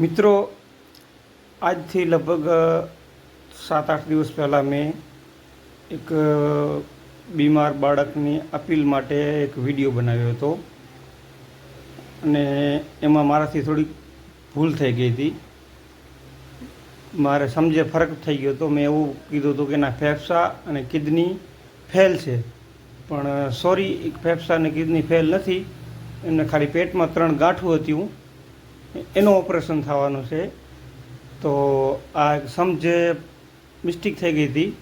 મિત્રો, આજથી લગભગ સાત આઠ દિવસ પહેલાં મેં એક બીમાર બાળકની અપીલ માટે એક વીડિયો બનાવ્યો હતો. અને એમાં મારાથી થોડીક ભૂલ થઈ ગઈ હતી. મારે સમજે ફરક થઈ ગયો હતો. મેં એવું કીધું હતું કે એના ફેફસા અને કિડની ફેલ છે. પણ સોરી ફેફસા અને કિડની ફેલ નથી. એમને ખાલી પેટમાં ત્રણ ગાંઠું હતી. એનું ઓપરેશન થવાનું છે. તો આ સમજે મિસ્ટેક થઈ ગઈ હતી,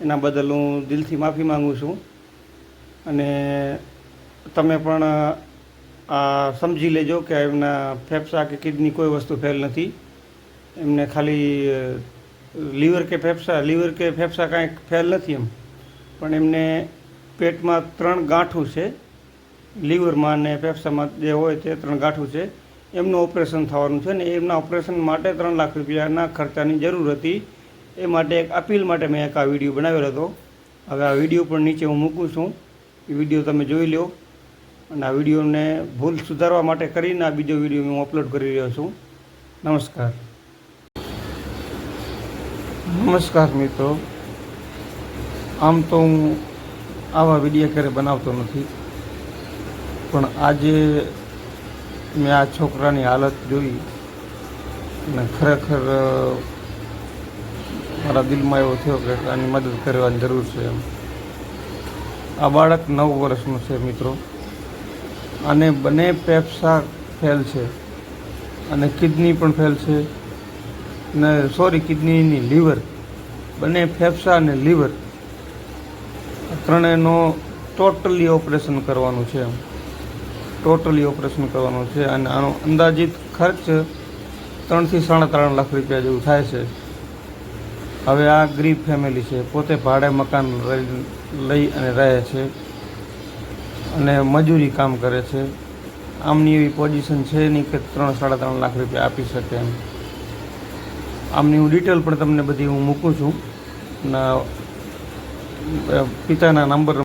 એના બદલ હું દિલથી માફી માંગુ છું. અને તમે પણ આ સમજી લેજો કે એમના ફેફસા કે કિડની કોઈ વસ્તુ ફેલ નથી. એમને ખાલી લીવર કે ફેફસા, લીવર કે ફેફસા કાંઈ ફેલ નથી એમ. પણ એમને પેટમાં ત્રણ ગાંઠું છે. લીવરમાં અને ફેફસામાં જે હોય તે ત્રણ ગાંઠું છે. એમનું ઓપરેશન થવાનું છે ને એમના ઓપરેશન માટે ત્રણ લાખ રૂપિયાના ખર્ચાની જરૂર હતી. એ માટે એક અપીલ માટે મેં એક આ વીડિયો બનાવેલો હતો. હવે આ વીડિયો પણ નીચે હું મૂકું છું. એ વીડિયો તમે જોઈ લો અને આ વિડીયોને ભૂલ સુધારવા માટે કરીને આ બીજો વીડિયો હું અપલોડ કરી રહ્યો છું. નમસ્કાર. નમસ્કાર મિત્રો. આમ તો હું આવા વીડિયો ક્યારે બનાવતો નથી. પણ આજે મેં આ છોકરાની હાલત જોઈ અને ખરેખર મારા દિલમાં એવો થયો કે આની મદદ કરવાની જરૂર છે એમ. આ બાળક નવ વર્ષનું છે મિત્રો. અને બંને ફેફસા ફેલ છે. અને કિડની પણ ફેલ છે. ને સોરી, કિડનીની લીવર. બંને ફેફસા અને લીવર. ત્રણેયનો ટોટલી ઓપરેશન કરવાનું છે એમ. ટોટલી ઓપરેશન કરવાનું છે અને આનો અંદાજિત ખર્ચ ત્રણથી સાડા ત્રણ લાખ રૂપિયા જેવું થાય છે. હવે આ ગરીબ ફેમિલી છે, પોતે ભાડે મકાન લઈ અને રહે છે અને મજૂરી કામ કરે છે. આમની એવી પોઝિશન છે નહીં કે ત્રણ સાડા ત્રણ લાખ રૂપિયા આપી શકે એમ. આમની હું ડિટેલ પણ તમને બધી હું મૂકું છું. પિતાના નંબર